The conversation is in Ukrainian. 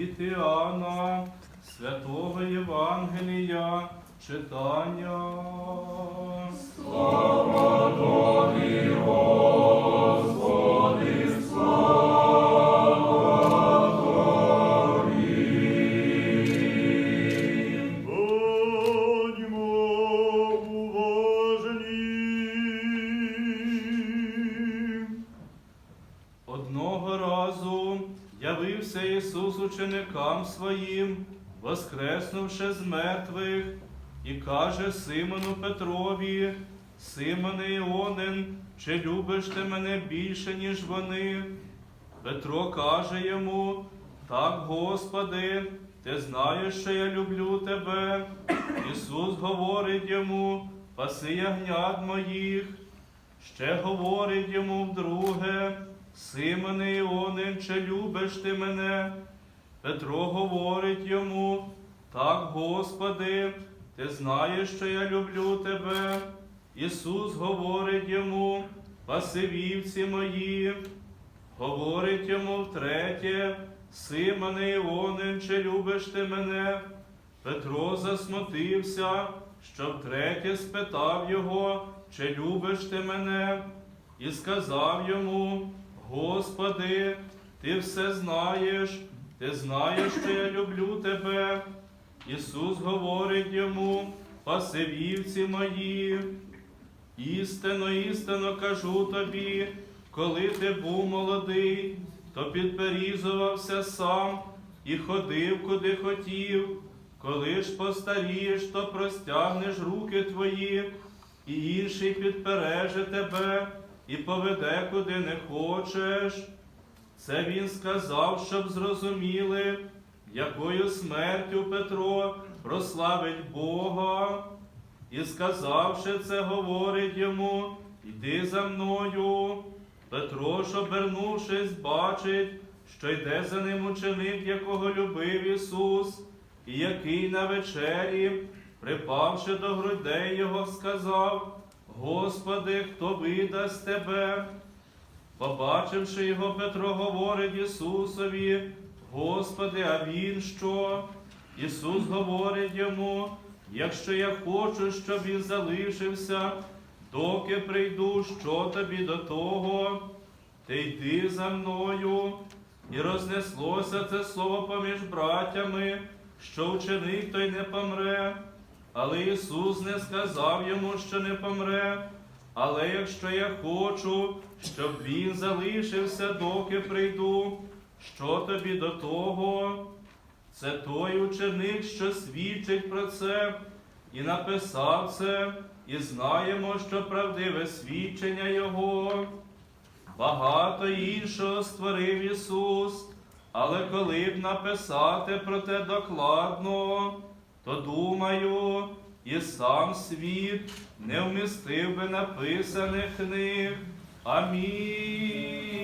Іоанна, святого Євангелія, читання. Явився Ісус ученикам своїм, воскреснувши з мертвих, і каже Симону Петрові, Симоне Іонин, чи любиш ти мене більше, ніж вони? Петро каже йому, так, Господи, ти знаєш, що я люблю тебе. Ісус говорить йому, паси ягнят моїх. Ще говорить йому вдруге, Симоне Іонин, чи любиш ти мене? Петро говорить йому, так, Господи, ти знаєш, що я люблю тебе. Ісус говорить йому, паси вівці мої. Говорить йому втретє, Симоне Іонин, чи любиш ти мене? Петро засмутився, що втретє спитав його, чи любиш ти мене, і сказав йому, Господи, ти все знаєш, ти знаєш, що я люблю тебе. Ісус говорить йому, паси вівці мої. Істинно, істинно кажу тобі, коли ти був молодий, то підперізувався сам і ходив, куди хотів. Коли ж постарієш, то простягнеш руки твої, і інший підпереже тебе і поведе, куди не хочеш. Це він сказав, щоб зрозуміли, якою смертю Петро прославить Бога. І сказавши це, говорить йому, йди за мною. Петро ж, обернувшись, бачить, що йде за ним ученик, якого любив Ісус, і який на вечері, припавши до грудей його, сказав: Господи, хто видасть тебе? Побачивши його, Петро говорить Ісусові, Господи, а він що? Ісус говорить йому, якщо я хочу, щоб він залишився, доки прийду, що тобі до того, ти йди за мною. І рознеслося це слово поміж братями, що ученик той не помре. Але Ісус не сказав йому, що не помре. Але якщо я хочу, щоб він залишився, доки прийду, що тобі до того? Це той ученик, що свідчить про це, і написав це, і знаємо, що правдиве свідчення Його. Багато іншого створив Ісус, але коли б написати про те докладно, то думаю, і сам світ не вмістив би написаних книг. Амінь.